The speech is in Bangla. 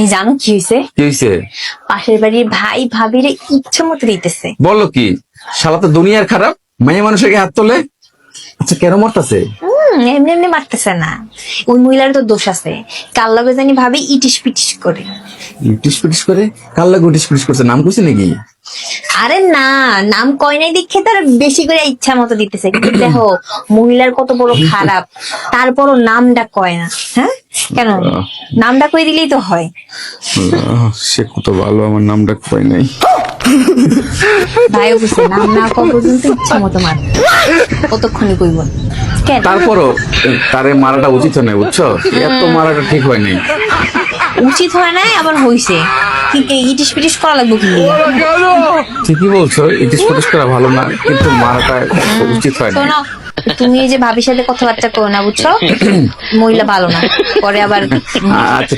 এই জানো কি হয়েছে কি হয়েছে পাশের বাড়ির ভাই ভাবিরে ইচ্ছে মতো দিতেছে। বলো কি শালা তো দুনিয়ার খারাপ মেয়ে মানুষের হাত তোলে। আচ্ছা কেন মরতাছে? এমনি এমনি মারতেছে না। ওই মহিলার তো দোষ আছে। কাল লগে জানি ভাবি ইটিস পিটিস করে। ইটিস পিটিস করে? লাগে পিটিস করছে? নাম কইছে নাকি? আরে না নাম কয় নাই দেখে তার বেশি করে ইচ্ছা মতো দিতেছে। কিন্তু দেখো মহিলার কত বড় খারাপ। তারপরও নামটা কয় না। হ্যাঁ? কেন? নামটা কই দিলেই তো হয়। সে কত ভালো আমার নামটা পাই নাই। ভাই বুঝছে নাম না কয় পর্যন্ত ইচ্ছা মতো মার। কতক্ষণে কইব? তারপরও তারে মারাটা উচিত হয় না বুঝছ? এত মারাটা ঠিক হয় নাই। উচিত হয় নাই আবার হইছে। ইটিস পিটিস করা লাগবে কি ঠিকই বলছো ইটিস পিটিস করা ভালো না কিন্তু মারাটা উচিত হয় না তুমি এই যে ভাবির সাথে কথাবার্তা করো না, বুঝছ? মহিলা ভালো না। পরে আবার আচ্ছা